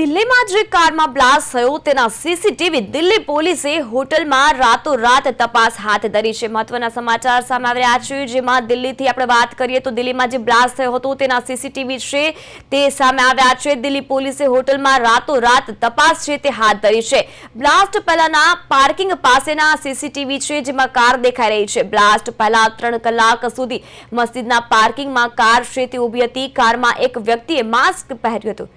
દિલ્હીમાં જે કારમાં બ્લાસ્ટ થયો. તેના સીસીટીવી દિલ્હી પોલીસે હોટલમાં રાતોરાત તપાસ હાથ ધરી છે. મહત્વના સમાચાર સામે આવી રહ્યા છે. જેમાં દિલ્હીથી આપણે વાત કરીએ તો દિલ્હીમાં જે બ્લાસ્ટ થયો હતો તેના સીસીટીવી છે તે સામે આવ્યા છે. દિલ્હી પોલીસે હોટલમાં રાતોરાત તપાસ છે તે હાથ ધરી છે. બ્લાસ્ટ પહેલાના પાર્કિંગ પાસેના સીસીટીવી છે જેમાં કાર દેખાઈ રહી છે. બ્લાસ્ટ પહેલા ત્રણ કલાક સુધી મસ્જિદના પાર્કિંગમાં કાર છે તે ઊભી હતી. કારમાં એક વ્યક્તિએ માસ્ક પહેર્યું હતું.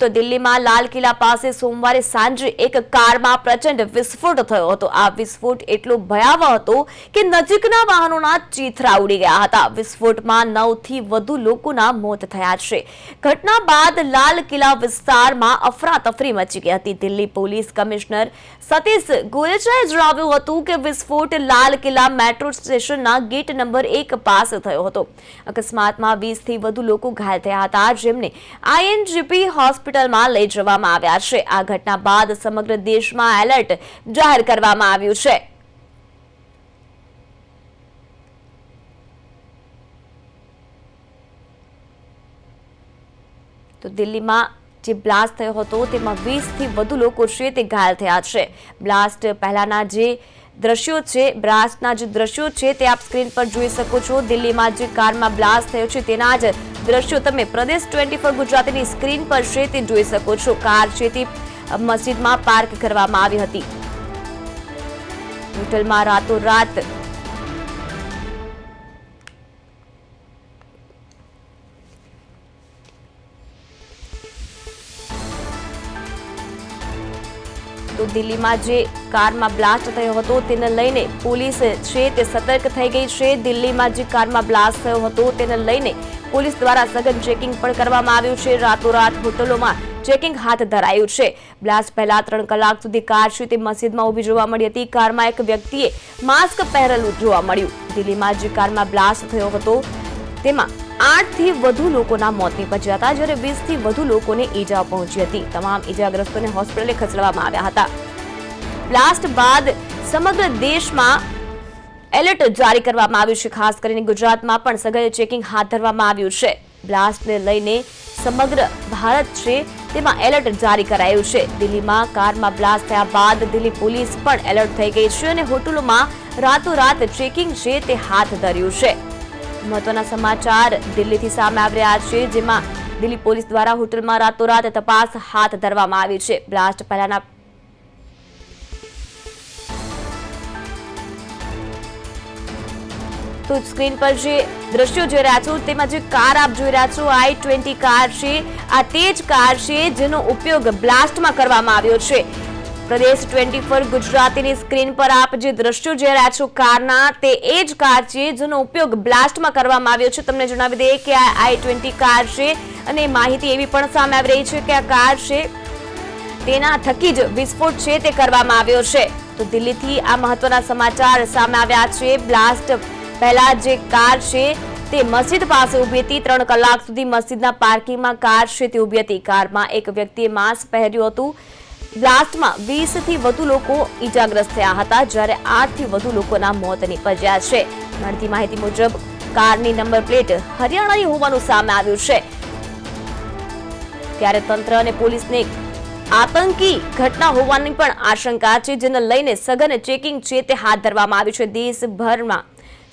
તો દિલ્હીમાં લાલ કિલ્લા પાસે સોમવારે સાંજે એક કારમાં પ્રચંડ વિસ્ફોટ થયો હતો. આ વિસ્ફોટ એટલો ભયાવહ હતો કે નજીકના વાહનોના ચીથરા ઉડી ગયા હતા. વિસ્ફોટમાં નવથી વધુ લોકોના મોત થયા છે. ઘટના બાદ લાલ કિલ્લા વિસ્તારમાં અફરાતફરી મચી ગઈ હતી. દિલ્હી પોલીસ કમિશનર સતીશ ગોયચાએ જણાવ્યું હતું કે વિસ્ફોટ લાલ કિલ્લા મેટ્રો સ્ટેશનના ગેટ નંબર એક પાસે થયો હતો. અકસ્માતમાં વીસથી વધુ લોકો ઘાયલ થયા હતા. જેમને આઈએનજીપી હોસ્પિટલમાં લઈ જવામાં આવ્યા છે. આ ઘટના બાદ સમગ્ર દેશમાં એલર્ટ જાહેર કરવામાં આવ્યું છે. તો દિલ્હીમાં જે બ્લાસ્ટ થયો હતો, તેમાં વીસથી વધુ લોકો છે તે ઘાયલ થયા છે. બ્લાસ્ટ પહેલાના જે દ્રશ્યો છે બ્લાસ્ટના જે દ્રશ્યો છે તે આપ સ્ક્રીન પર જોઈ શકો છો. દિલ્હીમાં જે કારમાં બ્લાસ્ટ થયો છે તેના જ દ્રશ્યો તમે પ્રદેશ ટ્વેન્ટી ફોર ગુજરાતીની સ્ક્રીન પર છે તે જોઈ શકો છો. કાર છે તે મસ્જિદમાં પાર્ક કરવામાં આવી હતી. હોટલમાં રાતોરાત તો દિલ્હીમાં જે કારમાં બ્લાસ્ટ થયો હતો. તેને લઈને પોલીસ છે તે સતર્ક થઈ ગઈ છે. દિલ્હીમાં જે કારમાં બ્લાસ્ટ થયો હતો તેને લઈને પોલીસ દ્વારા સઘન ચેકિંગ પણ કરવામાં આવ્યું છે. રાતોરાત હોટલોમાં ચેકિંગ હાથ ધરાયું છે. બ્લાસ્ટ પહેલા ત્રણ કલાક સુધી કાર છે તે મસ્જિદમાં ઊભી જોવા મળી હતી. કારમાં એક વ્યક્તિએ માસ્ક પહેરેલું જોવા મળ્યું. દિલ્હીમાં જે કારમાં બ્લાસ્ટ થયો હતો તેમાં આઠથી વધુ લોકોના મોત નીપજ્યા હતા, જ્યારે વીસથી વધુ લોકોને ઈજા પહોંચી હતી. તમામ ઈજાગ્રસ્તોને હોસ્પિટલે ખસેડવામાં આવ્યા હતા. બ્લાસ્ટ બાદ સમગ્ર દેશમાં એલર્ટ જારી કરવામાં આવ્યું છે. ખાસ કરીને ગુજરાતમાં પણ સઘન ચેકિંગ હાથ ધરવામાં આવ્યું છે. બ્લાસ્ટને લઈને સમગ્ર ભારત છે તેમાં એલર્ટ જારી કરાયું છે. દિલ્હીમાં કારમાં બ્લાસ્ટ થયા બાદ દિલ્હી પોલીસ પણ એલર્ટ થઈ ગઈ છે અને હોટલોમાં રાતોરાત ચેકિંગ છે તે હાથ ધર્યું છે. મહત્વના સમાચાર દિલ્હીથી સામે આવી રહ્યા છે, જેમાં દિલ્હી પોલીસ દ્વારા હોટલમાં રાતોરાત તપાસ હાથ ધરવામાં આવી છે. બ્લાસ્ટ પહેલાના તો સ્ક્રીન પર જે દ્રશ્યો જોઈ રહ્યા છો, તેમાં જે કાર આપ જોઈ રહ્યા છો, આઈ ટ્વેન્ટી કાર છે, આ તે જ કાર છે જેનો ઉપયોગ બ્લાસ્ટમાં કરવામાં આવ્યો છે. પ્રદેશ ટ્વેન્ટી ફોર ગુજરાતીની સ્ક્રીન પર આપ જે દ્રશ્યો જોઈ રહ્યા છો કારના, તે એ જ કાર છે જેનો ઉપયોગ બ્લાસ્ટમાં કરવામાં આવ્યો છે. તમને જણાવી દઈએ કે આ આઈ ટ્વેન્ટી કાર છે અને માહિતી એવી પણ સામે આવી રહી છે કે આ કાર છે, તેના થકી જ વિસ્ફોટ છે તે કરવામાં આવ્યો છે. તો દિલ્હીથી આ મહત્વના સમાચાર સામે આવ્યા છે. બ્લાસ્ટ પહેલા જે કાર છે તે મસ્જિદ પાસે ઊભી હતી. ત્રણ કલાક સુધી મસ્જિદના પાર્કિંગમાં કાર છે તે ઊભી હતી. કારમાં એક વ્યક્તિએ માસ્ક પહેર્યું હતું. બ્લાસ્ટમાં વીસથી વધુ લોકો ઈજાગ્રસ્ત થયા હતા, જ્યારે આઠથી વધુ લોકોના મોત નીપજ્યા છે. મળતી માહિતી મુજબ, કારની નંબર પ્લેટ હરિયાણાની હોવાનું સામે આવ્યું છે. ત્યારે તંત્ર અને પોલીસને આતંકી ઘટના હોવાની પણ આશંકા છે, જેને લઈને સઘન ચેકિંગ છે તે હાથ ધરવામાં આવ્યું છે. દેશભરમાં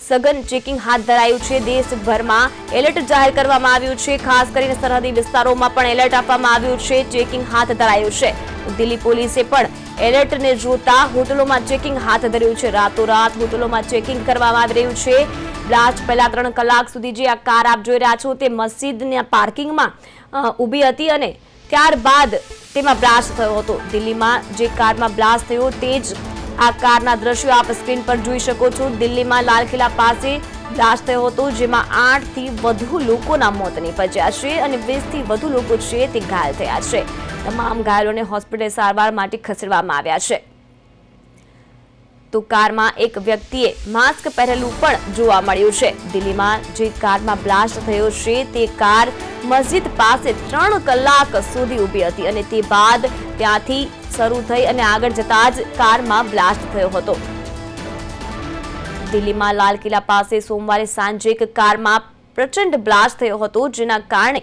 સઘન ચેકિંગ હાથ ધરાયું છે. દેશભરમાં એલર્ટ જાહેર કરવામાં આવ્યું છે. ખાસ કરીને સરહદી વિસ્તારોમાં પણ એલર્ટ આપવામાં આવ્યું છે. ચેકિંગ હાથ ધરાયું છે. દિલ્હી પોલીસે પણ એલર્ટને જોતા હોટલોમાં ચેકિંગ હાથ ધર્યું છે. રાતોરાત હોટલોમાં ચેકિંગ કરવામાં આવી રહ્યું છે. બ્લાસ્ટ પહેલા ત્રણ કલાક સુધી જે આ કાર આપ જોઈ રહ્યા છો તે મસ્જિદના પાર્કિંગમાં ઊભી હતી અને ત્યારબાદ તેમાં બ્લાસ્ટ થયો હતો. દિલ્હીમાં જે કારમાં બ્લાસ્ટ થયો તે જ આ કારના દ્રશ્યો આપ સ્ક્રીન પર જોઈ શકો છો. દિલ્હીમાં લાલ કિલ્લા પાસે બ્લાસ્ટ થયો હતો, જેમાં આઠથી વધુ લોકોના મોત નીપજ્યા છે અને વીસથી વધુ લોકો છે તે ઘાયલ થયા છે. તમામ ઘાયલોને હોસ્પિટલ સારવાર માટે ખસેડવામાં આવ્યા છે. તો કારમાં એક વ્યક્તિએ માસ્ક પહેરેલું પણ જોવા મળ્યું છે. દિલ્હીમાં જે કારમાં બ્લાસ્ટ થયો છે, તે કાર મસ્જિદ પાસે ત્રણ કલાક સુધી ઊભી હતી અને તે બાદ ત્યાંથી શરૂ થઈ અને આગળ જતા જ કારમાં બ્લાસ્ટ થયો હતો. દિલ્હીમાં લાલ કિલ્લા પાસે સોમવારે સાંજે એક કારમાં પ્રચંડ બ્લાસ્ટ થયો હતો, જેના કારણે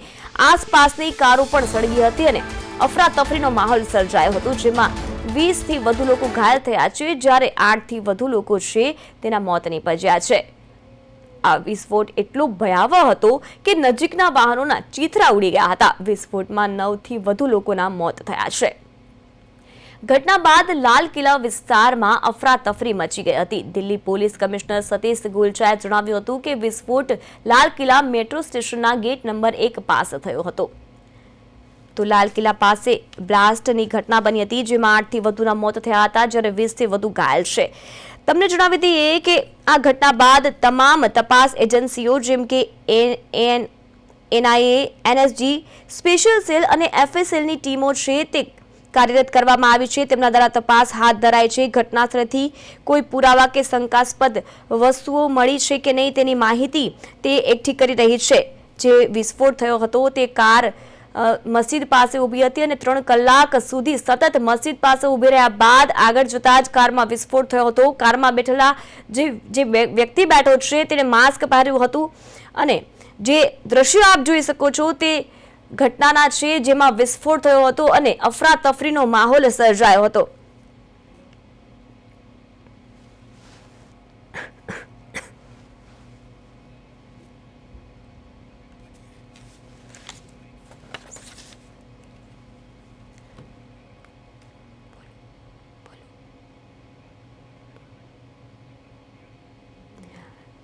આસપાસની કારો પણ સળગી હતી અને અફરાતફરીનો માહોલ સર્જાયો હતો, જેમાં વીસથી વધુ લોકો ઘાયલ થયા છે, જ્યારે આઠથી વધુ લોકો છે તેના મોત નીપજ્યા છે. આ વિસ્ફોટ એટલો ભયાવહ હતો કે નજીકના વાહનોના ચીથરા ઉડી ગયા હતા. વિસ્ફોટમાં નવથી વધુ લોકોના મોત થયા છે. ઘટના બાદ લાલ કિલ્લા વિસ્તારમાં અફરાતફરી મચી ગઈ હતી. દિલ્હી પોલીસ કમિશનર સતીશ ગોલચાએ જણાવ્યું હતું કે વિસ્ફોટ લાલ કિલ્લા મેટ્રો સ્ટેશનના ગેટ નંબર એક પાસે થયો હતો. તો લાલ કિલ્લા પાસે બ્લાસ્ટની ઘટના બની હતી, જેમાં આઠથી વધુના મોત થયા હતા, જ્યારે વીસથી વધુ ઘાયલ છે. તમને જણાવી દઈએ કે આ ઘટના બાદ તમામ તપાસ એજન્સીઓ, જેમ કે N NIA NSG special cell અને એફએસએલની ટીમો છે, તે કાર્યરત કરવામાં આવી છે. તેમના દ્વારા તપાસ હાથ ધરાય છે. ઘટનાસ્થળેથી કોઈ પુરાવા કે શંકાસ્પદ વસ્તુઓ મળી છે કે નહીં તેની માહિતી તે એકઠી કરી રહી છે. જે વિસ્ફોટ થયો હતો તે કાર મસ્જિદ પાસે ઊભી હતી અને ત્રણ કલાક સુધી સતત મસ્જિદ પાસે ઊભી રહ્યા બાદ આગળ જતા જ કારમાં વિસ્ફોટ થયો હતો. કારમાં બેઠેલા જે જે વ્યક્તિ બેઠો છે તેણે માસ્ક પહેર્યું હતું. અને જે દ્રશ્યો આપ જોઈ શકો છો તે ઘટનાના છે જેમાં વિસ્ફોટ થયો હતો અને અફરાતફરીનો માહોલ સર્જાયો હતો.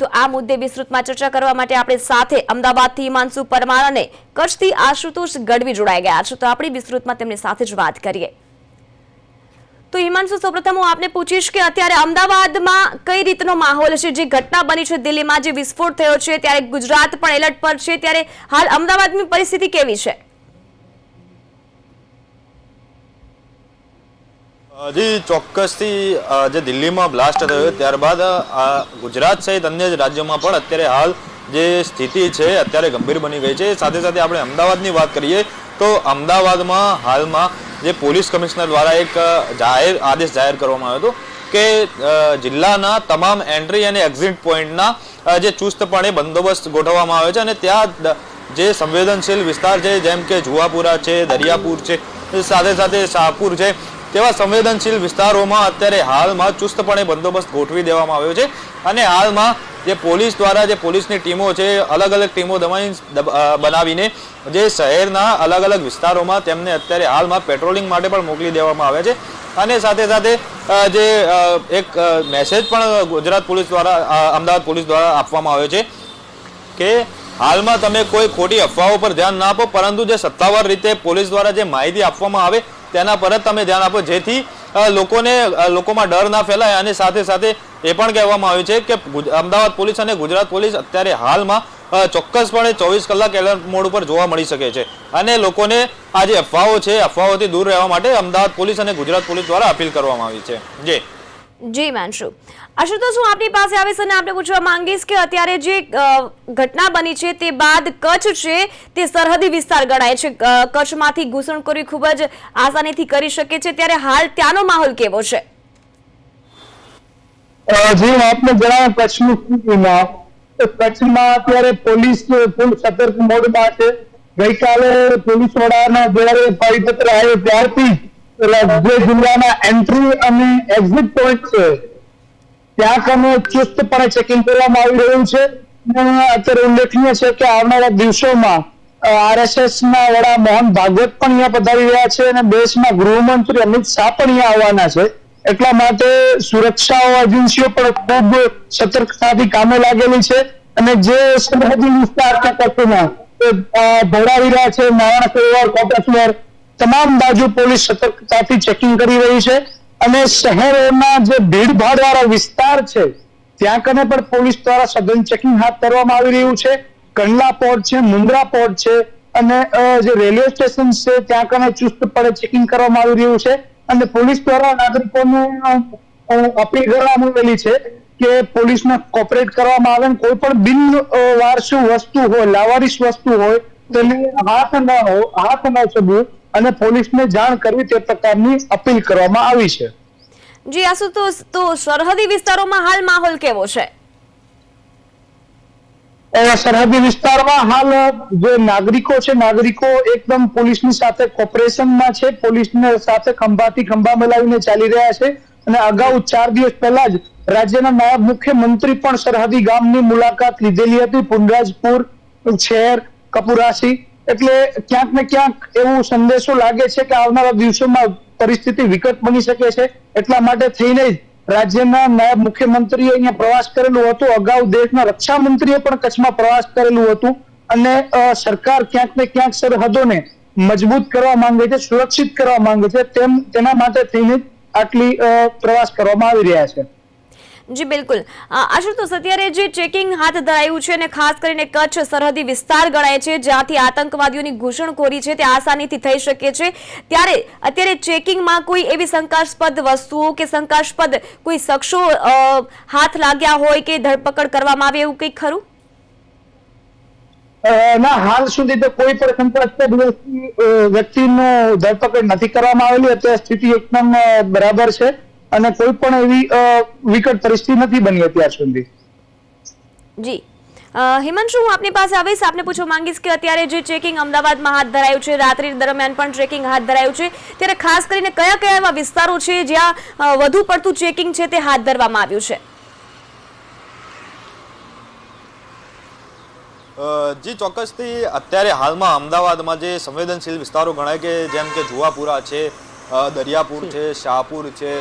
તો આ મુદ્દે વિસ્તૃતમાં ચર્ચા કરવા માટે આપણે સાથે અમદાવાદથી હિમાંશુ પરમાર અને કચ્છથી આશુતોષ ગઢવી જોડાઈ ગયા છે. તો આપણી વિસ્તૃતમાં તેમની સાથે જ વાત કરીએ. તો હિમાંશુ, સૌપ્રથમ હું આપને પૂછીશ કે અત્યારે અમદાવાદમાં કઈ રીતનો માહોલ છે? જે ઘટના બની છે દિલ્હીમાં જે વિસ્ફોટ થયો છે, ત્યારે ગુજરાત પણ એલર્ટ પર છે. ત્યારે હાલ અમદાવાદની પરિસ્થિતિ કેવી છે? હજી ચોક્કસથી જે દિલ્હીમાં બ્લાસ્ટ થયો ત્યારબાદ ગુજરાત સહિત અન્ય રાજ્યોમાં પણ અત્યારે હાલ જે સ્થિતિ છે, અત્યારે ગંભીર બની ગઈ છે. સાથે સાથે આપણે અમદાવાદની વાત કરીએ, તો અમદાવાદમાં હાલમાં જે પોલીસ કમિશનર દ્વારા એક જાહેર આદેશ જાહેર કરવામાં આવ્યો હતો કે જિલ્લાના તમામ એન્ટ્રી અને એક્ઝિટ પોઈન્ટના જે ચુસ્તપણે બંદોબસ્ત ગોઠવવામાં આવે છે અને ત્યાં જે સંવેદનશીલ વિસ્તાર છે, જેમ કે જુવાપુરા છે, દરિયાપુર છે, સાથે સાથે શાહપુર છે તેવા સંવેદનશીલ વિસ્તારોમાં અત્યારે હાલમાં ચુસ્તપણે બંદોબસ્ત ગોઠવી દેવામાં આવ્યો છે અને હાલમાં જે પોલીસ દ્વારા જે પોલીસની ટીમો છે અલગ અલગ ટીમો દમાઈ બનાવીને જે શહેરના અલગ અલગ વિસ્તારોમાં તેમને અત્યારે હાલમાં પેટ્રોલિંગ માટે પણ મોકલી દેવામાં આવે છે. અને સાથે સાથે જે એક મેસેજ પણ ગુજરાત પોલીસ દ્વારા અમદાવાદ પોલીસ દ્વારા આપવામાં આવ્યો છે કે હાલમાં તમે કોઈ ખોટી અફવાઓ પર ધ્યાન ના આપો, પરંતુ જે સત્તાવાર રીતે પોલીસ દ્વારા જે માહિતી આપવામાં આવે તેના પર જ તમે ધ્યાન આપો. જેથી લોકોને લોકોમાં ડર ના ફેલાય અને સાથે સાથે એ પણ કહેવામાં આવ્યું છે કે અમદાવાદ પોલીસ અને ગુજરાત પોલીસ અત્યારે હાલમાં ચોક્કસપણે ચોવીસ કલાક એલર્ટ મોડ ઉપર જોવા મળી શકે છે. અને લોકોને આ જે અફવાઓ છે, અફવાઓથી દૂર રહેવા માટે અમદાવાદ પોલીસ અને ગુજરાત પોલીસ દ્વારા અપીલ કરવામાં આવી છે. જે. જી માનશુ આશુતોષ, હું આપની પાસે આવીશ અને આપણે પૂછવા માંગીશ કે અત્યારે જે ઘટના બની છે તે બાદ કચ્છ છે તે સરહદી વિસ્તાર ગણાય છે. કચ્છમાંથી ઘૂસણખોરી ખૂબ જ આસાનીથી કરી શકે છે. ત્યારે હાલ ત્યાંનો માહોલ કેવો છે? જી આપને જણાવ્યું કચ્છની સ્થિતિમાં કચ્છમાં અત્યારે પોલીસ ફૂલ સતર્ક મોડમાં છે. ગઈકાલે પોલીસ વડાના જયારે પરિપત્ર આવ્યો. ત્યારથી જે જિલ્લાના એન્ટ્રી અને એક્ઝિટ પોઈન્ટ છે ત્યાં કમે ચુસ્તપણે ચેકિંગ કરવામાં આવી રહ્યું છે. અત્યારે ઉલ્લેખનીય છે કે આવનારા દિવસોમાં આરએસએસ ના વડા મોહન ભાગવત પણ અહીંયા પધારી રહ્યા છે અને દેશના ગૃહમંત્રી અમિત શાહ પણ અહીંયા આવવાના છે. એટલા માટે સુરક્ષા એજન્સીઓ પણ ખૂબ સતર્કતાથી કામે લાગેલી છે. અને જે સરહદી વિસ્તાર છે કચ્છમાં અ, ધોળાવીરા છે નારાયણ સરોવર કોટેશ્વર તમામ બાજુ પોલીસ સતર્કતાથી ચેકિંગ કરી રહી છે. અને શહેરોના જે ભીડભાડ વાળા વિસ્તાર છે, ત્યાં કને પણ પોલીસ દ્વારા સઘન ચેકિંગ હાથ ધરવામાં આવી રહ્યું છે. કંડલા પોર્ટ છે, મુંદ્રા પોર્ટ છે, અને જે રેલવે સ્ટેશન છે, ત્યાં કને ચુસ્તપણે ચેકિંગ કરવામાં આવી રહ્યું છે. અને પોલીસ દ્વારા નાગરિકોને અપીલ કરવામાં આવેલી છે કે પોલીસને કોપરેટ કરવામાં આવે કોઈ પણ બિન વારસુ વસ્તુ હોય લાવારીશ વસ્તુ હોય, તેને હાથ ન હાથ ન ચડવું અને પોલીસને જાણ કરવી તે પ્રકારની અપીલ કરવામાં આવી છે. જી આશુતોષ તો સરહદી વિસ્તારોમાં હાલ માહોલ કેવો છે? સરહદી વિસ્તારમાં હાલ જે નાગરિકો છે નાગરિકો એકદમ પોલીસની સાથે કોપરેશનમાં છે પોલીસને સાથે ખંભાથી ખંભા મિલાવીને ચાલી રહ્યા છે અને અગાઉ ચાર દિવસ પહેલા જ રાજ્યના નાયબ મુખ્યમંત્રી પણ સરહદી ગામની મુલાકાત લીધેલી હતી. પુનરાજપુર શહેર કપુરાસી એટલે ક્યાંક ને ક્યાંક એવું સંદેશો લાગે છે કે આવનારા દિવસોમાં પરિસ્થિતિ વિકટ બની શકે છે. એટલા માટે થઈને રાજ્યના નાયબ મુખ્યમંત્રીએ અહીંયા પ્રવાસ કરેલું હતું. અગાઉ દેશના રક્ષા મંત્રીએ પણ કચ્છમાં પ્રવાસ કરેલું હતું. અને સરકાર ક્યાંક ને ક્યાંક સરહદોને મજબૂત કરવા માંગે છે, સુરક્ષિત કરવા માંગે છે. તેમ, તેના માટે થઈને આટલી પ્રવાસ કરવામાં આવી રહ્યા છે. જી, બિલકુલ. આશુતોષ અત્યારે જે ચેકિંગ હાથ ધરાયું છે અને ખાસ કરીને કચ્છ સરહદી વિસ્તાર ગણાય છે, જ્યાંથી આતંકવાદીઓની ઘૂસણખોરી છે, તે આસાનીથી થઈ શકે છે. ત્યારે અત્યારે ચેકિંગમાં કોઈ એવી શંકાસ્પદ વસ્તુઓ કે શંકાસ્પદ કોઈ શખ્સો હાથ લાગ્યા હોય કે ધરપકડ કરવામાં આવે એવું કંઈક ખરું? ના, હાલ સુધી તો કોઈ પણ શંકાસ્પદ વ્યક્તિ વ્યક્તિનો ધરપકડ નથી કરવામાં આવેલી. અત્યારે સ્થિતિ એકદમ બરાબર છે. અને કોઈ પણ એવી વિકટ પરિસ્થિતિ નથી બની અત્યાર સુધી. જી. હિમાંશુ હું આપની પાસે આવીશ. આપને પૂછવા માંગીશ કે અત્યારે જે ચેકિંગ અમદાવાદમાં હાથ ધરાયું છે રાત્રિ દરમિયાન પણ ચેકિંગ હાથ ધરાયું છે ત્યારે ખાસ કરીને કયા કયા એવા વિસ્તારો છે જ્યાં વધુ પડતું ચેકિંગ છે તે હાથ ધરવામાં આવ્યું છે? જી ચોક્કસથી અત્યારે હાલમાં અમદાવાદમાં જે સંવેદનશીલ વિસ્તારો ગણાય કે જેમ કે જુવાપુરા છે દરિયાપુર છે શાહપુર છે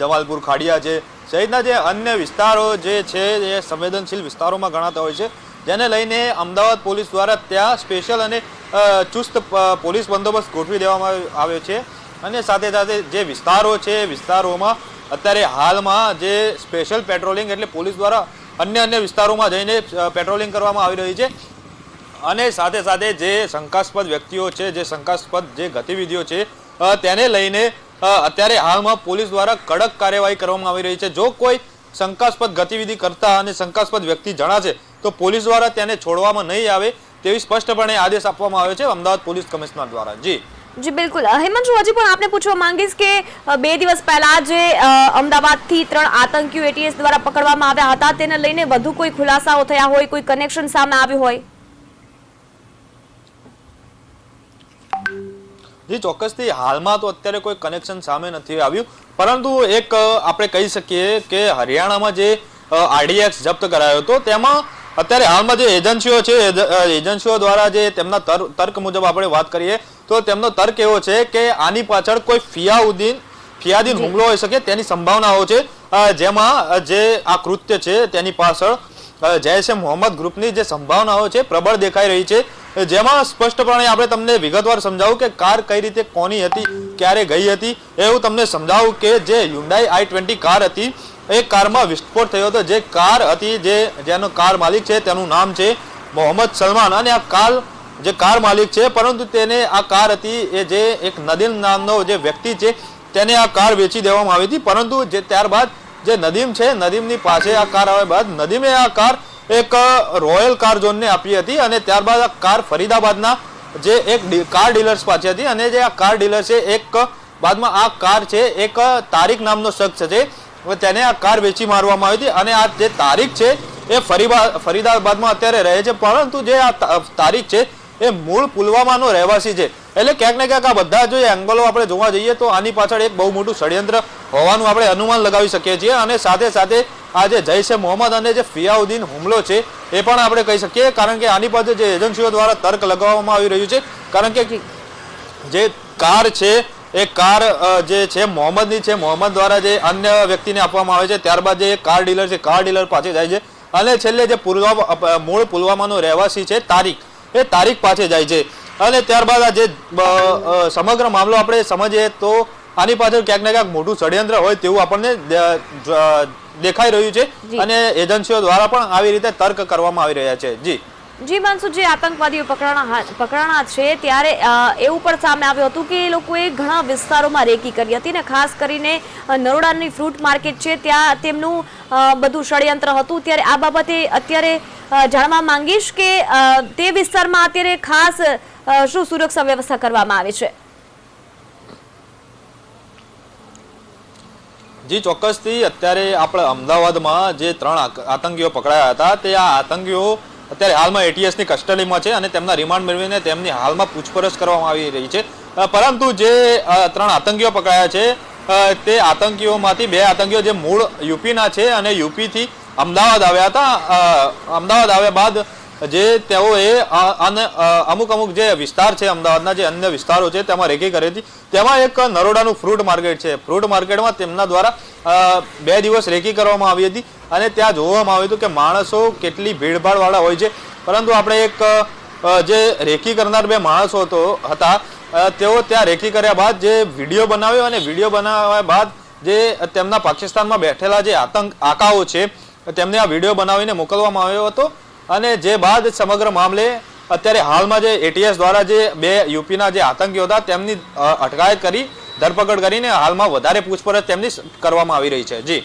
જમાલપુર ખાડિયા છે. સહિતના જે અન્ય વિસ્તારો જે છે એ સંવેદનશીલ વિસ્તારોમાં ગણાતા હોય છે, જેને લઈને અમદાવાદ પોલીસ દ્વારા ત્યાં સ્પેશિયલ અને ચુસ્ત પોલીસ બંદોબસ્ત ગોઠવી દેવામાં આવ્યો છે. અને સાથે સાથે જે વિસ્તારો છે, વિસ્તારોમાં અત્યારે હાલમાં જે સ્પેશિયલ પેટ્રોલિંગ એટલે પોલીસ દ્વારા અન્ય અન્ય વિસ્તારોમાં જઈને પેટ્રોલિંગ કરવામાં આવી રહી છે. અને સાથે સાથે જે શંકાસ્પદ વ્યક્તિઓ છે, જે શંકાસ્પદ જે ગતિવિધિઓ છે તેને લઈને અત્યારે હાલમાં પોલીસ દ્વારા કડક કાર્યવાહી કરવામાં આવી રહી છે. જો કોઈ શંકાસ્પદ ગતિવિધિ કરતા અને શંકાસ્પદ વ્યક્તિ જણાશે, તો પોલીસ દ્વારા તેને છોડવામાં નહીં આવે તેવી સ્પષ્ટપણે આદેશ આપવામાં આવ્યો છે અમદાવાદ પોલીસ કમિશનર દ્વારા. જી. જી, બિલકુલ. હેમંત હજી પણ આપણે પૂછવા માંગીશ કે બે દિવસ પહેલા જે અમદાવાદથી ત્રણ આતંકીઓ એટીએસ દ્વારા પકડવામાં આવ્યા હતા, તેને લઈને વધુ કોઈ ખુલાસાઓ થયા હોય, કોઈ કનેક્શન સામે આવ્યું હોય? જી ચોક્કસથી હાલમાં તો અત્યારે કોઈ કનેક્શન સામે નથી આવ્યું. પરંતુ એક આપણે કહી શકીએ કે હરિયાણામાં જે આરડીએક્સ જપ્ત કરાયો હતો તેમાં અત્યારે હાલમાં જે એજન્સીઓ છે એજ- એજન્સીઓ દ્વારા જે તેમના તર- તર્ક મુજબ આપણે વાત કરીએ તો તેમનો તર્ક એવો છે કે આની પાછળ કોઈ ફિયાઉદ્દીન ફિયાદીન હુમલો હોઈ શકે તેની સંભાવનાઓ છે. જેમાં જે આ કૃત્ય છે તેની પાછળ જૈશ એ મોહમ્મદ ગ્રુપની જે સંભાવનાઓ છે પ્રબળ દેખાઈ રહી છે. જેમાં સ્પષ્ટપણે આપણે તમને વિગતવાર સમજાવું કે કાર કઈ રીતે, કોની હતી, ક્યારે ગઈ હતી એ હું તમને સમજાવું કે જે હ્યુન્ડાઈ આઈ ટ્વેન્ટી કાર હતી, એ કારમાં વિસ્ફોટ થયો હતો. જે કાર હતી, જે, જેનો કાર માલિક છે, તેનું નામ છે મોહમ્મદ સલમાન. અને આ કાર જે કાર માલિક છે, પરંતુ તેને આ કાર હતી, એ જે એક નદીમ નામનો જે વ્યક્તિ છે, તેને આ કાર વેચી દેવામાં આવી હતી. પરંતુ જે ત્યારબાદ જે નદીમ છે, નદીમની પાસે આ કાર આવ્યા બાદ નદીમે આ કાર એક રોયલ કાર ઝોનને આપી હતી અને ત્યારબાદ આ કાર ફરીદાબાદના જે એક કાર ડીલર્સ પાસે હતી અને જે આ કાર ડીલર છે, એક બાદમાં આ કાર છે, એક તારીખ નામનો શખ્સ છે તેને આ કાર વેચી મારવામાં આવી હતી અને આ જે તારીખ છે, એ ફરીબા, ફરીદાબાદમાં અત્યારે રહે છે, પરંતુ જે આ તારીખ છે, એ મૂળ પુલવામાનો રહેવાસી છે. એટલે ક્યાંક ને ક્યાંક આ બધા જો એંગલો આપણે જોવા જઈએ તો આની પાછળ એક બહુ મોટું ષડયંત્ર હોવાનું આપણે અનુમાન લગાવી શકીએ છીએ અને સાથે સાથે આ જે જૈશે મોહમ્મદ અને જે ફિયાઉદ્દીન હુમલો છે, એ પણ આપણે કહી શકીએ. કારણ કે આની પાસે જે એજન્સીઓ દ્વારા તર્ક લગાવવામાં આવી રહ્યું છે, કારણ કે જે કાર છે, એ કાર જે છે, મોહમ્મદની છે, મોહમ્મદ દ્વારા જે અન્ય વ્યક્તિને આપવામાં આવે છે, ત્યારબાદ જે કાર ડીલર છે, કાર ડીલર પાસે જાય છે. અને છેલ્લે જે પુલવામા મૂળ પુલવામાનો રહેવાસી છે, તારીખ, એ તારીખ પાસે જાય છે. અને ત્યારબાદ આ જે સમગ્ર મામલો આપણે સમજીએ તો આની પાછળ ક્યાંક ને ક્યાંક મોટું ષડયંત્ર હોય તેવું આપણને દેખાઈ રહ્યું છે અને એજન્સીઓ દ્વારા પણ આવી રીતે તર્ક કરવામાં આવી રહ્યા છે. જી. જી માનસુ જે આતંકવાદીઓ પકડાણા પકડાણા છે ત્યારે એવું પણ સામે આવ્યું હતું કે એ લોકોએ ઘણા વિસ્તારોમાં રેકી કરી હતી ને ખાસ કરીને નરોડાની ફ્રૂટ માર્કેટ છે ત્યાં તેમનું બધું ષડયંત્ર હતું. ત્યારે આ બાબતે અત્યારે જાણવા માંગીશ કે તે વિસ્તારમાં અત્યારે ખાસ શું સુરક્ષા વ્યવસ્થા કરવામાં આવી છે? જી ચોક્કસથી અત્યારે આપણે અમદાવાદમાં જે ત્રણ આતંકીઓ પકડાયા હતા, તે આ આતંકીઓ અત્યારે હાલમાં એટીએસની કસ્ટડીમાં છે અને તેમના રિમાન્ડ મેળવીને તેમની હાલમાં પૂછપરછ કરવામાં આવી રહી છે. પરંતુ જે ત્રણ આતંકીઓ પકડાયા છે તે આતંકીઓમાંથી બે આતંકીઓ જે મૂળ યુપીના છે અને યુપીથી અમદાવાદ આવ્યા હતા અમદાવાદ આવ્યા બાદ જે તેઓએ અમુક અમુક જે વિસ્તાર છે, અમદાવાદના જે અન્ય વિસ્તારો છે, તેમાં રેકી કરી હતી. તેમાં એક નરોડાનું ફ્રૂટ માર્કેટ છે. ફ્રૂટ માર્કેટમાં તેમના દ્વારા બે દિવસ રેકી કરવામાં આવી હતી અને ત્યાં જોવામાં આવ્યું હતું કે માણસો કેટલી ભીડભાડ વાળા હોય છે. પરંતુ આપણે એક જે રેકી કરનાર બે માણસો હતો, હતા તેઓ ત્યાં રેકી કર્યા બાદ જે વીડિયો બનાવ્યો અને વીડિયો બનાવ્યા બાદ જે તેમના પાકિસ્તાનમાં બેઠેલા જે આતંક આકાઓ છે, તેમને આ વીડિયો બનાવીને મોકલવામાં આવ્યો હતો. અને જે બાદ સમગ્ર મામલે અત્યારે હાલમાં જે એટીએસ દ્વારા જે બે યુપીના જે આતંકીઓ હતા, તેમની અટકાયત કરી, ધરપકડ કરીને હાલમાં વધારે પૂછપરછ તેમની કરવામાં આવી રહી છે. જી.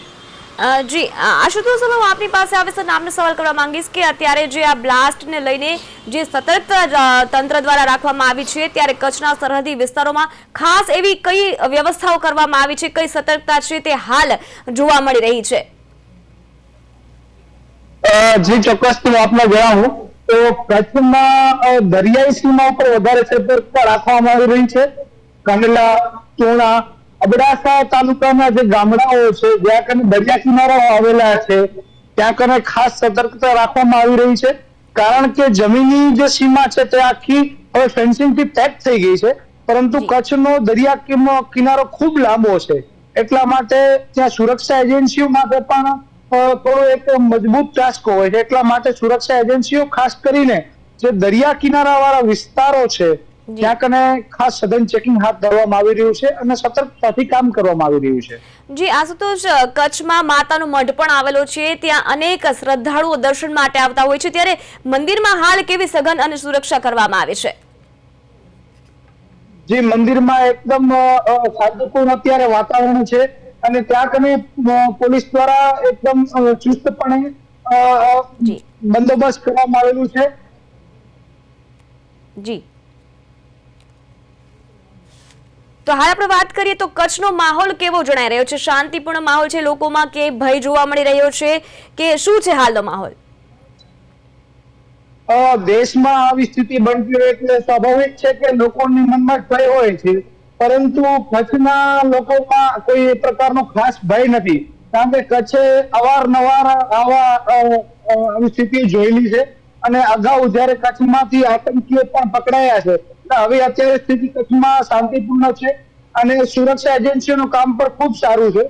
જી. આશુતોષ હું આપની પાસે આવે છે. નામનો સવાલ કરવા માંગીશ કે અત્યારે જે આ બ્લાસ્ટને લઈને જે સતર્કતા તંત્ર દ્વારા રાખવામાં આવી છે, ત્યારે કચ્છના સરહદી વિસ્તારોમાં ખાસ એવી કઈ વ્યવસ્થાઓ કરવામાં આવી છે, કઈ સતર્કતા છે તે હાલ જોવા મળી રહી છે? જી ચોક્કસ હું આપને જણાવું તો કચ્છમાં દરિયાઈ સીમા ઉપર વધારે સતર્કતા રાખવામાં આવી રહી છે. કંડલા તુણા અબડાસા તાલુકાના જે ગામડાઓ છે જ્યાં કને દરિયા કિનારાઓ આવેલા છે ત્યાં કને ખાસ સતર્કતા રાખવામાં આવી રહી છે. કારણ કે જમીનની જે સીમા છે તે આખી હવે ફેન્સિંગથી પેક થઈ ગઈ છે. પરંતુ કચ્છનો દરિયા કિનો- કિનારો ખૂબ લાંબો છે. એટલા માટે ત્યાં સુરક્ષા એજન્સીઓ માટે પણ થોડો એક મજબૂત ટાસ્ક હોય છે. એટલા માટે સુરક્ષા એજન્સીઓ ખાસ કરીને જે દરિયા કિનારા વાળા વિસ્તારો છે ત્યાં કને ખાસ સઘન ચેકિંગ હાથ ધરવામાં આવી રહ્યું છે અને સતર્કતાથી કામ કરવામાં આવી રહ્યું છે. જી આશુતોષ કચ્છમાં માતાનો મઢ પણ આવેલો છે. ત્યાં અનેક શ્રદ્ધાળુઓ દર્શન માટે આવતા હોય છે. ત્યારે મંદિરમાં હાલ કેવી સઘન અને સુરક્ષા કરવામાં આવે છે? જે મંદિરમાં એકદમ શાંતિપૂર્ણ અત્યારે વાતાવરણ છે. અને ત્યાં કને પોલીસ દ્વારા એકદમ ચુસ્તપણે. બંદોબસ્ત કરવામાં આવેલું છે. જી. તો હાલ આપણે વાત કરીએ તો કચ્છનો માહોલ કેવો જણાઈ રહ્યો છે? શાંતિપૂર્ણ માહોલ છે લોકોમાં કે ભય જોવા મળી રહ્યો છે? કે શું છે હાલનો માહોલ? દેશમાં આવી સ્થિતિ બનતી હોય એટલે સ્વાભાવિક છે કે લોકોની મનમાં ભય હોય છે. પરંતુ કચ્છના લોકોમાં કોઈ પ્રકારનો ખાસ ભય નથી. કારણ કે કચ્છે અવારનવાર આવી સ્થિતિ જોયેલી છે અને અગાઉ જયારે કચ્છમાંથી આતંકીઓ પણ પકડાયા છે હવે અત્યારે સ્થિતિ કચ્છમાં શાંતિપૂર્ણ છે અને સુરક્ષા એજન્સીઓનું કામ પણ ખૂબ સારું છે.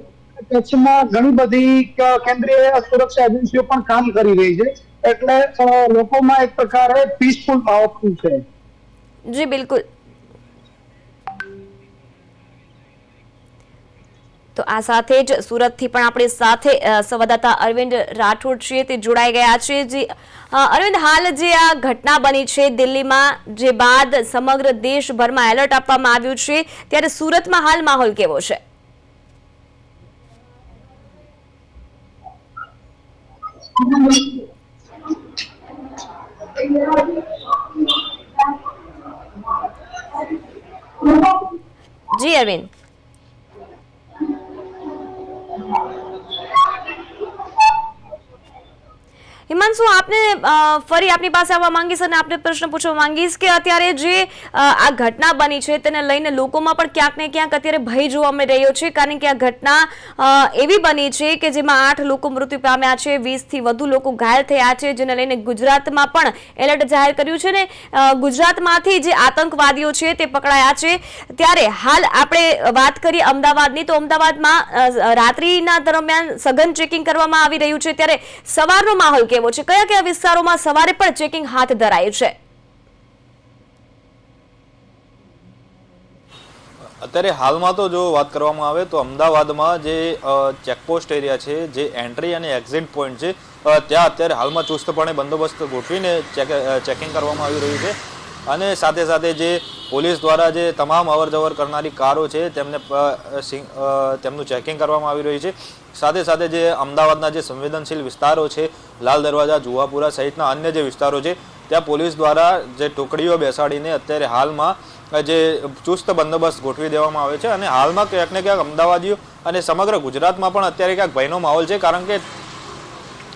કચ્છમાં ઘણી બધી કેન્દ્રીય સુરક્ષા એજન્સીઓ પણ કામ કરી રહી છે, એટલે લોકોમાં એક પ્રકારે પીસફુલ માહોલ છે. જી, બિલકુલ. તો આ સાથે જ સુરતથી પણ આપણી સાથે સંવાદદાતા અરવિંદ રાઠોડ છે, તે જોડાઈ ગયા છે. જે અરવિંદ, હાલ જે આ ઘટના બની છે દિલ્હીમાં, જે બાદ સમગ્ર દેશભરમાં એલર્ટ આપવામાં આવ્યું છે, ત્યારે સુરતમાં હાલ માહોલ કેવો છે? જી, અરવિંદ. Thank you. હિમાંશુ, આપને ફરી આપની પાસે આવવા માંગીશ અને આપને પ્રશ્ન પૂછવા માંગીશ કે અત્યારે જે આ ઘટના બની છે તેને લઈને લોકોમાં પણ ક્યાંક ને ક્યાંક અત્યારે ભય જોવા મળી રહ્યો છે. કારણ કે આ ઘટના એવી બની છે કે જેમાં આઠ લોકો મૃત્યુ પામ્યા છે વીસથી વધુ લોકો ઘાયલ થયા છે, જેને લઈને ગુજરાતમાં પણ એલર્ટ જાહેર કર્યું છે ને ગુજરાતમાંથી જે આતંકવાદીઓ છે તે પકડાયા છે. ત્યારે હાલ આપણે વાત કરીએ અમદાવાદની, તો અમદાવાદમાં રાત્રિના દરમિયાન સઘન ચેકિંગ કરવામાં આવી રહ્યું છે. ત્યારે સવારનો માહોલ કેવો છે? કયા કયા વિસ્તારોમાં સવારે પણ ચેકિંગ હાથ ધરાયું છે? અત્યારે હાલમાં તો જો વાત કરવામાં આવે તો અમદાવાદમાં જે ચેકપોસ્ટ એરિયા છે, જે એન્ટ્રી અને એક્ઝિટ પોઈન્ટ છે ત્યાં અત્યારે હાલમાં ચુસ્તપણે બંદોબસ્ત ગોઠવીને ચેક ચેકિંગ કરવામાં આવી રહ્યું છે. અને સાથે સાથે જે પોલીસ દ્વારા જે તમામ અવર કરનારી કારો છે, તેમને તેમનું ચેકિંગ કરવામાં આવી રહ્યું છે. સાથે સાથે જે અમદાવાદના જે સંવેદનશીલ વિસ્તારો છે લાલ દરવાજા જુવાપુરા સહિતના અન્ય જે વિસ્તારો છે ત્યાં પોલીસ દ્વારા જે ટુકડીઓ બેસાડીને અત્યારે હાલમાં જે ચુસ્ત બંદોબસ્ત ગોઠવી દેવામાં આવે છે અને હાલમાં ક્યાંક ને ક્યાંક અમદાવાદીઓ અને સમગ્ર ગુજરાતમાં પણ અત્યારે ક્યાંક ભયનો માહોલ છે કારણ કે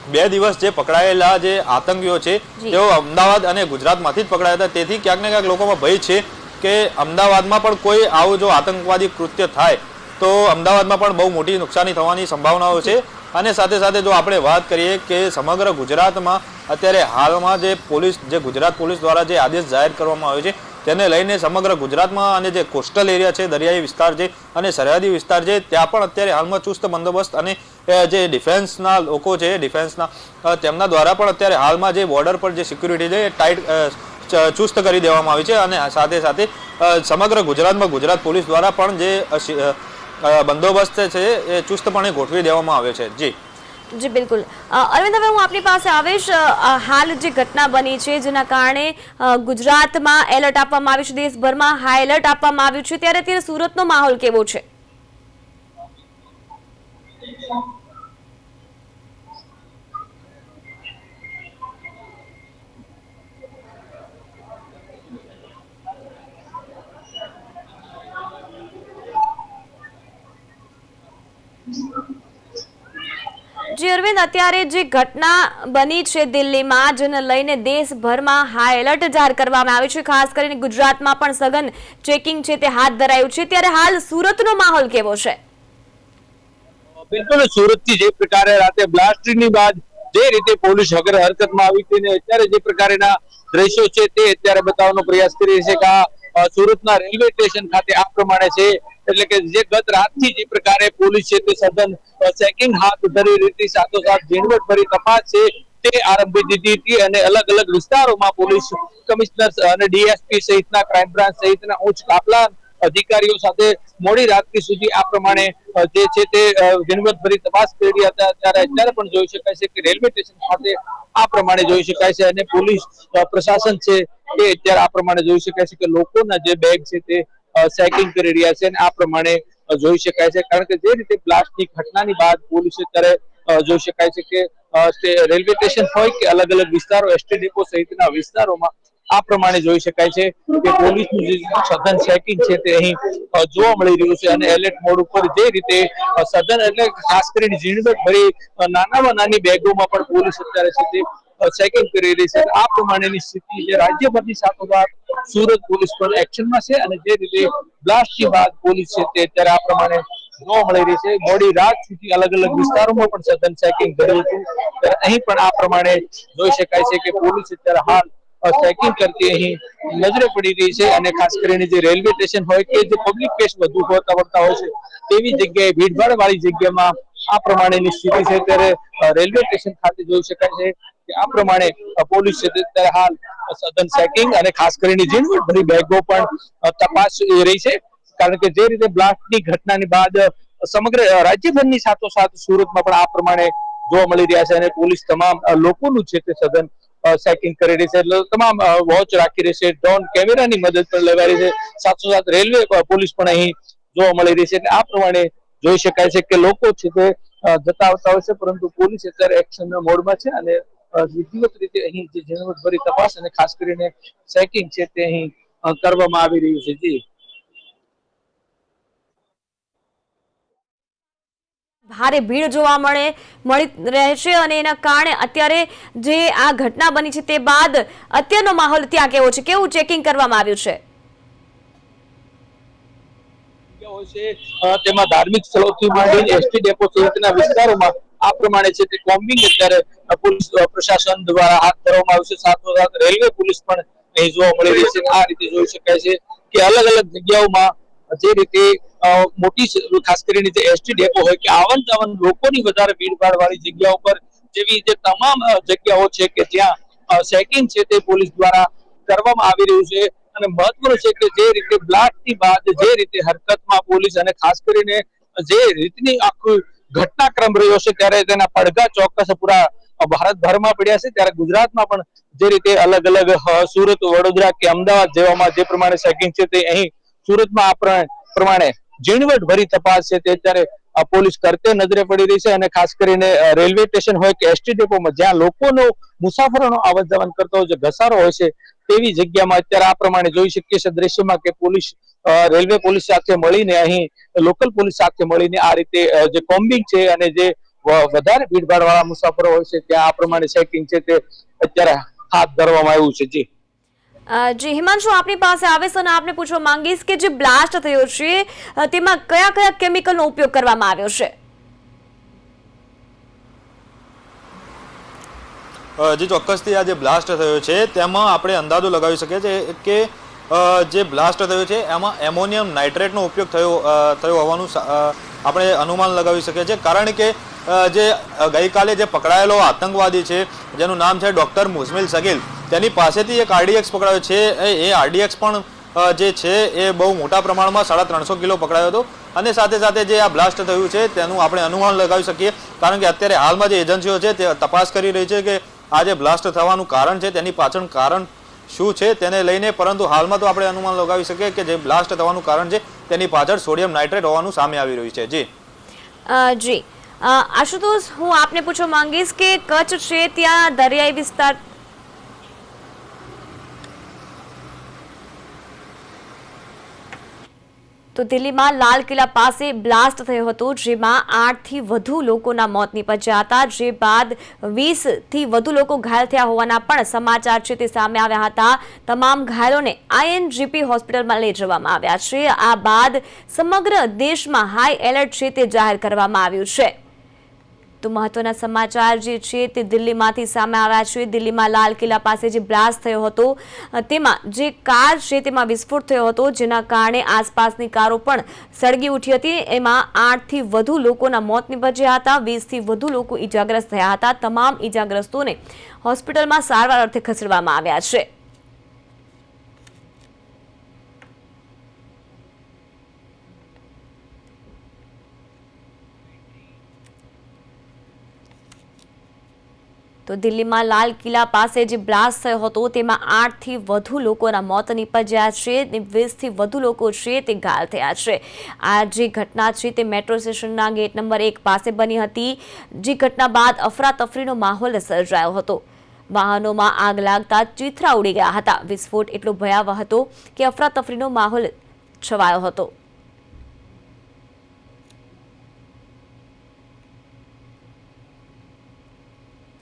બે દિવસ જે પકડાયેલા જે આતંકીઓ છે. તેઓ અમદાવાદ અને ગુજરાતમાંથી જ પકડાયા હતા તેથી ક્યાંક ને ક્યાંક લોકોમાં ભય છે કે અમદાવાદમાં પણ કોઈ આવું જો આતંકવાદી કૃત્ય થાય તો અમદાવાદમાં પણ બહુ મોટી નુકસાની થવાની સંભાવનાઓ છે. અને સાથે સાથે જો આપણે વાત કરીએ કે સમગ્ર ગુજરાતમાં અત્યારે હાલમાં જે પોલીસ, જે ગુજરાત પોલીસ દ્વારા જે આદેશ જાહેર કરવામાં આવ્યો છે, તેને લઈને સમગ્ર ગુજરાતમાં અને જે કોસ્ટલ એરિયા છે, દરિયાઈ વિસ્તાર છે અને સરહદી વિસ્તાર છે, ત્યાં પણ અત્યારે હાલમાં ચુસ્ત બંદોબસ્ત અને જે ડિફેન્સના લોકો છે, ડિફેન્સના તેમના દ્વારા પણ અત્યારે હાલમાં જે બોર્ડર પર જે સિક્યુરિટી છે, એ ટાઈટ ચુસ્ત કરી દેવામાં આવી છે. અને સાથે સાથે સમગ્ર ગુજરાતમાં ગુજરાત પોલીસ દ્વારા પણ જે બંદોબસ્ત છે એ ચુસ્તપણે ગોઠવી દેવામાં આવ્યો છે. જી. જી, બિલકુલ. અરવિંદ, હવે હું આપની પાસે આવીશ. હાલ જે ઘટના બની છે, જેના કારણે ગુજરાતમાં એલર્ટ આપવામાં આવ્યું છે, દેશભરમાં હાઈ એલર્ટ આપવામાં આવ્યું છે. ત્યારે અત્યારે સુરતનો માહોલ કેવો છે? જી અરવિંદ, અત્યારે જે ઘટના બની છે દિલ્હીમાં, જેને લઈને દેશભરમાં હાઈ એલર્ટ જાહેર કરવામાં આવ્યું છે. ખાસ કરીને ગુજરાતમાં પણ સઘન ચેકિંગ છે તે હાથ ધરાયું છે. ત્યારે હાલ સુરતનો માહોલ કેવો છે? બિલકુલ, સુરતથી જે પ્રકારે રાતે બ્લાસ્ટની બાદ જે રીતે પોલીસ હગર હરકતમાં આવી હતી અત્યારે જે પ્રકારના દ્રશ્યો છે તે અત્યારે બતાવવાનો પ્રયાસ કરી છે કે આ સુરતના રેલવે સ્ટેશન ખાતે આ પ્રમાણે છે એટલે કે જે ગત રાતથી જે પ્રકારે પોલીસ છે તે સઘન ચેકિંગ હાથ ધરી રીતે સાથોસાથ ઝીણવટભરી તપાસ છે તે આરંભી દીધી હતી અને અલગ અલગ વિસ્તારોમાં પોલીસ કમિશનર અને ડીએસપી સહિતના ક્રાઇમ બ્રાન્ચ સહિતના ઉચ્ચ કાફલા અધિકારીઓ સાથે મોડી રાત્રિ સુધી આ પ્રમાણે જે છે તે ઝીણવટભરી તપાસ કરી હતા. ત્યારે અત્યારે પણ જોઈ શકાય છે કે રેલવે સ્ટેશન ખાતે આ પ્રમાણે જોઈ શકાય છે અને પોલીસ પ્રશાસન છે તે અત્યારે આ પ્રમાણે જોઈ શકાય છે કે લોકોના જે બેગ છે તે સેકિંગ કરી રહ્યા છે અને આ પ્રમાણે જોઈ શકાય છે. કારણ કે જે રીતે બ્લાસ્ટની ઘટનાની બાદ પોલીસ ત્યારે જોઈ શકાય છે કે રેલવે સ્ટેશન હોય કે અલગ અલગ વિસ્તારો એસટી ડેપો સહિતના વિસ્તારોમાં આ પ્રમાણે જોઈ શકાય છે કે પોલીસનું જે સઘન ચેકિંગ છે તે અહીં જોવા મળી રહ્યું છે અને એલર્ટ મોડ ઉપર જે રીતે સઘન એટલે ખાસ કરીને ઝીણવટ ભરી નાનામાં નાની બેગોમાં પણ પોલીસ અત્યારે છે તે ચેકિંગ કરી રહી છે. આ પ્રમાણેની સ્થિતિ છે. રાજ્યભરની સાથોસાથ સુરત પોલીસ પણ એક્શનમાં છે અને જે રીતે બ્લાસ્ટની બાદ પોલીસ છે તે અત્યારે આ પ્રમાણે જોવા મળી રહી છે. મોડી રાત સુધી અલગ અલગ વિસ્તારોમાં પણ સઘન ચેકિંગ કર્યું હતું. અહીં પણ આ પ્રમાણે જોઈ શકાય છે કે પોલીસ અત્યારે હાલ ચેકિંગ કરતી અહીં નજરે પડી રહી છે અને ખાસ કરીને જે રેલવે સ્ટેશન હોય કે જે પબ્લિક પ્લેસ વધુ હોતા વળતા હોય છે, તેવી જગ્યાએ ભીડભાડ વાળી જગ્યામાં આ પ્રમાણેની સ્થિતિ છે. ત્યારે રેલવે સ્ટેશન ખાતે જોઈ શકાય છે આ પ્રમાણે પોલીસ અત્યારે હાલ સઘન ચેકિંગ અને ખાસ કરીને ઝીણવટભરી બેગો પણ તપાસ રહી છે. કારણ કે જે રીતે બ્લાસ્ટની ઘટનાની બાદ સમગ્ર રાજ્યભરની સાથોસાથ સુરતમાં પણ આ પ્રમાણે જોવા મળી રહ્યા છે અને પોલીસ તમામ લોકોનું છે તે સઘન ચેકિંગ કરી રહી છે. એટલે તમામ વોચ રાખી રહી છે. ડ્રોન કેમેરાની મદદ પણ લેવાઈ રહી છે. સાથોસાથ રેલવે પોલીસ પણ અહીં જોવા મળી રહી છે. એટલે આ પ્રમાણે જોઈ શકાય છે કે લોકો છે તે જતા આવતા હોય છે. પરંતુ પોલીસ અત્યારે એક્શન મોડમાં છે અને વિધિવત રીતે અહીં જે ઝીણવટભરી તપાસ અને ખાસ કરીને ચેકિંગ છે તે અહીં કરવામાં આવી રહ્યું છે. જી. ભારે ભીડ જોવા મળે મળી રહેશે અને એના કારણે અત્યારે જે આ ઘટના બની છે તે બાદ અત્યારનો માહોલ ત્યાં કેવો છે? કેવું ચેકિંગ કરવામાં આવ્યું છે? તેમાં ધાર્મિક સ્થળોથી માંડીને એસટી ડેપો સહિતના વિસ્તારોમાં આ પ્રમાણે છે તે કોમ્બિંગ અત્યારે પોલીસ પ્રશાસન દ્વારા હાથ ધરવામાં આવ્યું છે. સાથોસાથ રેલવે પોલીસ પણ અહીં જોવા મળી રહી છે. આ રીતે જોઈ શકાય છે કે અલગ અલગ જગ્યાઓમાં જે રીતે મોટી ખાસ કરીને જે એસટી ડેપો હોય કે આવન જાવન લોકોની વધારે ભીડભાડ વાળી જગ્યાઓ પર જેવી જે તમામ જગ્યાઓ છે કે જ્યાં ચેકિંગ છે તે પોલીસ દ્વારા કરવામાં આવી રહ્યું છે. અને મહત્વનું છે કે જે રીતે બ્લાસ્ટની બાદ જે રીતે હરકતમાં પોલીસ અને ખાસ કરીને જે રીતની આખું ઘટનાક્રમ રહ્યો છે ત્યારે તેના પડઘા ચોક્કસ પૂરા ભારતભરમાં પડ્યા છે. ત્યારે ગુજરાતમાં પણ જે રીતે અલગ અલગ સુરત, વડોદરા કે અમદાવાદ જેવામાં જે પ્રમાણે ચેકિંગ છે તે અહીં સુરતમાં આ પ્ર- પ્રમાણે ઝીણવટ ભરી તપાસ છે. તે અત્યારે પોલીસ કરતે નજરે પડી રહી છે અને ખાસ કરીને રેલવે સ્ટેશન હોય કે એસટી ડેપોમાં જ્યાં લોકોનો મુસાફરોનો આવન જાવન કરતો જે ઘસારો હોય છે તેવી જગ્યામાં અત્યારે આ પ્રમાણે જોઈ શકીએ છીએ દ્રશ્યમાં કે પોલીસ રેલવે પોલીસ સાથે મળીને અહીં, લોકલ પોલીસ સાથે મળીને આ રીતે જે કોમ્બિંગ છે અને જે વધારે ભીડભાડ વાળા મુસાફરો હોય છે, ત્યાં આ પ્રમાણે ચેકિંગ છે તે અત્યારે હાથ ધરવામાં આવ્યું છે. જી. જી, હિમાંશુ, આપની પાસે આવીશ અને આપને પૂછવા માંગીશ કે જે બ્લાસ્ટ થયો છે તેમાં કયા કયા કેમિકલનો ઉપયોગ કરવામાં આવ્યો છે? જે ચોક્કસથી આ જે બ્લાસ્ટ થયો છે, તેમાં આપણે અંદાજો લગાવી શકીએ છીએ કે જે બ્લાસ્ટ થયો છે, એમાં એમોનિયમ નાઇટ્રેટનો ઉપયોગ થયો થયો હોવાનું આપણે અનુમાન લગાવી શકીએ છીએ. કારણ કે જે ગઈકાલે જે પકડાયેલો આતંકવાદી છે, જેનું નામ છે ડૉક્ટર મુઝમિલ સગીલ, તેની પાસેથી એક આરડીએક્સ પકડાયો છે. એ- આરડીએક્સ પણ જે છે, એ બહુ મોટા પ્રમાણમાં સાડા ત્રણસો કિલો પકડાયો હતો. અને સાથે સાથે જે આ બ્લાસ્ટ થયું છે, તેનું આપણે અનુમાન લગાવી શકીએ. કારણ કે અત્યારે હાલમાં જે એજન્સીઓ છે, તે તપાસ કરી રહી છે કે આ જે બ્લાસ્ટ થવાનું કારણ છે, તેની પાછળ કારણ શું છે તેને લઈને, પરંતુ હાલમાં તો આપણે અનુમાન લગાવી શકીએ કે જે બ્લાસ્ટ થવાનું કારણ છે, તેની પાછળ સોડિયમ નાઇટ્રેટ હોવાનું સામે આવી રહ્યું છે. જી. જી. આશુતોષ, હું આપને પૂછવા માંગીશ કે કચ્છ છે, ત્યાં દરિયાઈ વિસ્તાર તો દિલ્હીમાં લાલ કિલ્લા પાસે બ્લાસ્ટ થયો હતો, જેમાં આઠથી વધુ લોકોના મોત નીપજ્યા હતા. જે બાદ વીસથી વધુ લોકો ઘાયલ થયા હોવાના પણ સમાચાર છે તે સામે આવ્યા હતા. તમામ ઘાયલોને આઈએનજીપી હોસ્પિટલમાં લઈ જવામાં આવ્યા છે. આ બાદ સમગ્ર દેશમાં હાઈ એલર્ટ છે તે જાહેર કરવામાં આવ્યું છે. તો મહત્વના સમાચાર જે છે તે દિલ્હીમાંથી સામે આવ્યા છે. દિલ્હીમાં લાલ કિલ્લા પાસે જે બ્લાસ્ટ થયો હતો તેમાં જે કાર છે તેમાં વિસ્ફોટ થયો હતો, જેના કારણે આસપાસની કારો પણ સળગી ઉઠી હતી. એમાં આઠથી વધુ લોકોના મોત નીપજ્યા હતા, વીસથી વધુ લોકો ઈજાગ્રસ્ત થયા હતા. તમામ ઈજાગ્રસ્તોને હોસ્પિટલમાં સારવાર અર્થે ખસેડવામાં આવ્યા છે. તો દિલ્હીમાં લાલ કિલ્લા પાસે જે બ્લાસ્ટ થયો હતો, તેમાં આઠથી વધુ લોકોના મોત નીપજ્યા છે ને વીસથી વધુ લોકો છે તે ઘાયલ થયા છે. આ જે ઘટના છે તે મેટ્રો સ્ટેશનના ગેટ નંબર એક પાસે બની હતી, જે ઘટના બાદ અફરાતફરીનો માહોલ સર્જાયો હતો. વાહનોમાં આગ લાગતા ચીથરા ઉડી ગયા હતા. વિસ્ફોટ એટલો ભયાવહ હતો કે અફરાતફરીનો માહોલ છવાયો હતો.